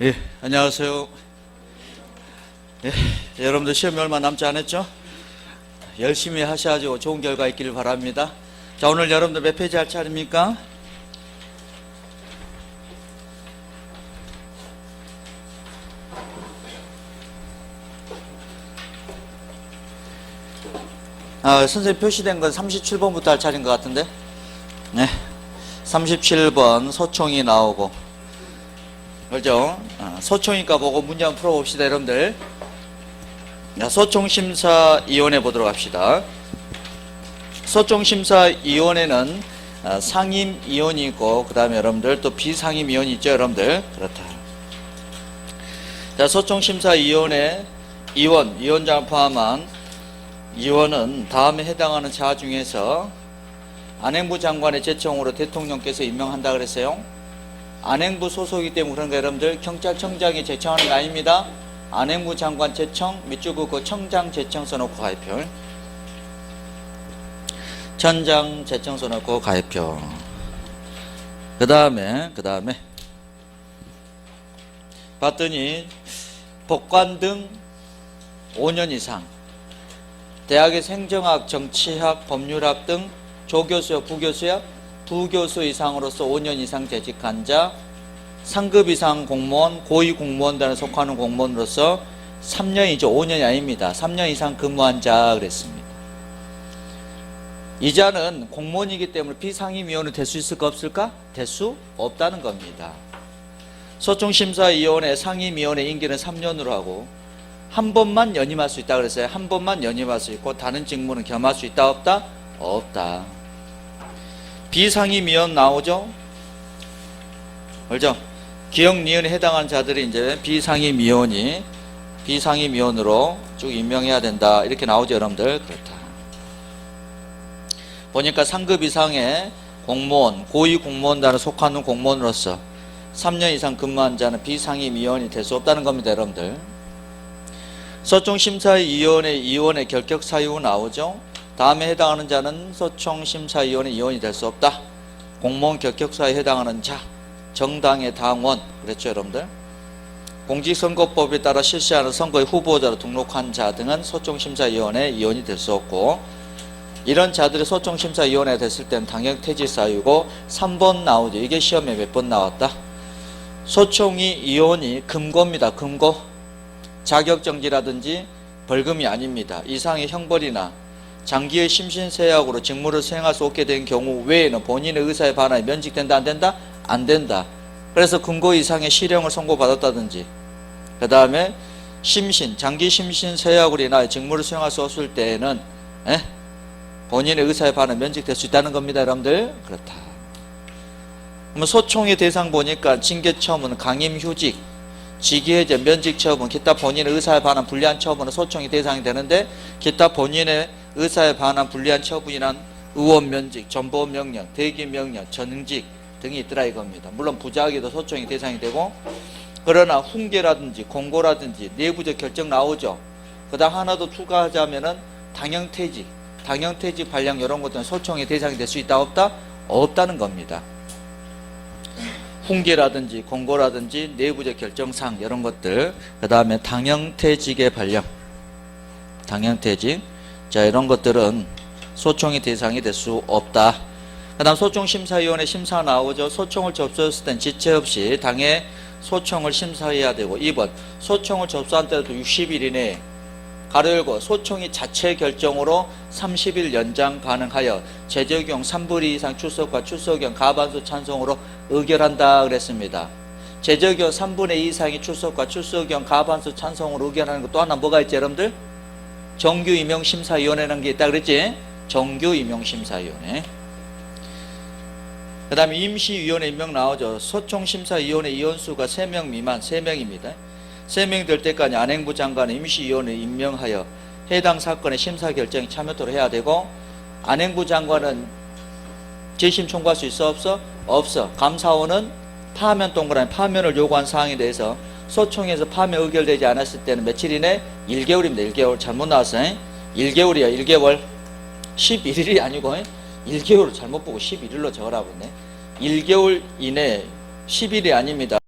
예, 안녕하세요. 예, 여러분들 시험이 얼마 남지 않았죠? 열심히 하셔가지고 좋은 결과 있기를 바랍니다. 자, 오늘 여러분들 몇 페이지 할 차례입니까? 아, 선생님 표시된 건 37번부터 할 차례인 것 같은데? 네. 37번 소총이 나오고 그죠? 아, 소총이니까 보고 문제 한번 풀어봅시다, 여러분들. 자, 소총심사위원회 보도록 합시다. 소총심사위원회는 아, 상임위원이 있고, 그 다음에 여러분들 또 비상임위원이 있죠, 여러분들. 그렇다. 자, 소총심사위원회 위원, 위원장을 포함한 위원은 다음에 해당하는 자 중에서 안행부 장관의 제청으로 대통령께서 임명한다 그랬어요. 안행부 소속이기 때문에 그런 거 여러분들 경찰청장이 제청하는 거 아닙니다. 안행부 장관 제청 밑줄고 그 청장 제청 써놓고 가입표. 천장 제청 써놓고 가입표. 그 다음에 그 다음에 봤더니 복관 등 5년 이상 대학의 행정학, 정치학, 법률학 등 조교수야 부교수야 부교수 이상으로서 5년 이상 재직한 자 상급 이상 공무원, 고위 공무원단에 속하는 공무원으로서 3년이죠. 5년이 아닙니다. 3년 이상 근무한 자 그랬습니다. 이자는 공무원이기 때문에 비상임위원이 될 수 있을까 없을까? 될 수 없다는 겁니다. 소총심사위원회 상임위원회 임기는 3년으로 하고 한 번만 연임할 수 있다 그랬어요. 한 번만 연임할 수 있고 다른 직무는 겸할 수 있다 없다? 없다. 비상임위원 나오죠? 그죠? 기억 니은에 해당하는 자들이 이제 비상임위원이 비상임위원으로 쭉 임명해야 된다. 이렇게 나오죠, 여러분들. 그렇다. 보니까 상급 이상의 공무원, 고위 공무원단에 속하는 공무원으로서 3년 이상 근무한 자는 비상임 위원이 될 수 없다는 겁니다, 여러분들. 서총심사위원회 위원의 결격 사유 나오죠. 다음에 해당하는 자는 서총심사위원회 위원이 될 수 없다. 공무원 결격사에 해당하는 자, 정당의 당원, 그랬죠, 여러분들. 공직선거법에 따라 실시하는 선거의 후보자로 등록한 자 등은 서총심사위원회 위원이 될 수 없고, 이런 자들이 서총심사위원회 됐을 때는 당역 퇴직 사유고 3번 나오죠. 이게 시험에 몇 번 나왔다. 소총이 위원이 금고입니다. 금고. 자격정지라든지 벌금이 아닙니다. 이상의 형벌이나 장기의 심신세약으로 직무를 수행할 수 없게 된 경우 외에는 본인의 의사에 반하여 면직된다 안 된다? 안 된다. 그래서 금고 이상의 실형을 선고받았다든지 그 다음에 심신, 장기 심신 세약으로 인하여 직무를 수행할 수 없을 때에는 에? 본인의 의사에 반하여 면직될 수 있다는 겁니다. 여러분들 그렇다. 그러면 소총의 대상 보니까 징계 처분은 강임 휴직 직위해제 면직 처분, 기타 본인의 의사에 반한 불리한 처분은 소총이 대상이 되는데 기타 본인의 의사에 반한 불리한 처분이란 의원 면직, 전보 명령, 대기 명령, 전직 등이 있더라 이겁니다. 물론 부작위도 소총이 대상이 되고 그러나 훈계라든지 공고라든지 내부적 결정 나오죠. 그다음 하나 더 추가하자면은 당형퇴직, 당형퇴직 발령 이런 것들은 소총의 대상이 될 수 있다 없다 없다는 겁니다. 훈계라든지 공고라든지 내부적 결정상 이런 것들 그 다음에 당형퇴직의 발령 당형퇴직 자 이런 것들은 소총의 대상이 될 수 없다 그 다음 소총심사위원회 심사 나오죠 소총을 접수했을 땐 지체 없이 당해 소총을 심사해야 되고 2번 소총을 접수한 때도 60일 이내에 가로 열고 소총이 자체 결정으로 30일 연장 가능하여 제적용 3분의 2 이상 출석과 출석용 가반수 찬성으로 의결한다 그랬습니다. 제적용 3분의 2 이상의 출석과 출석용 가반수 찬성으로 의결하는 것또 하나 뭐가 있지 여러분들? 정규 임용 심사위원회라는 게 있다 그랬지? 정규 임용 심사위원회. 그 다음에 임시위원회 임명 나오죠. 소총 심사위원회 위원수가 3명 미만 3명입니다. 3명 될 때까지 안행부 장관은 임시위원회 임명하여 해당 사건의 심사 결정에 참여토록 해야 되고 안행부 장관은 재심 청구할 수 있어 없어? 없어. 감사원은 파면 동그라미 파면을 요구한 사항에 대해서 소총에서 파면 의결되지 않았을 때는 며칠 이내? 1개월입니다. 1개월. 잘못 나왔어요. 1개월이야. 1개월. 11일이 아니고 1개월을 잘못 보고 11일로 적으라고 했네. 1개월 이내 10일이 아닙니다.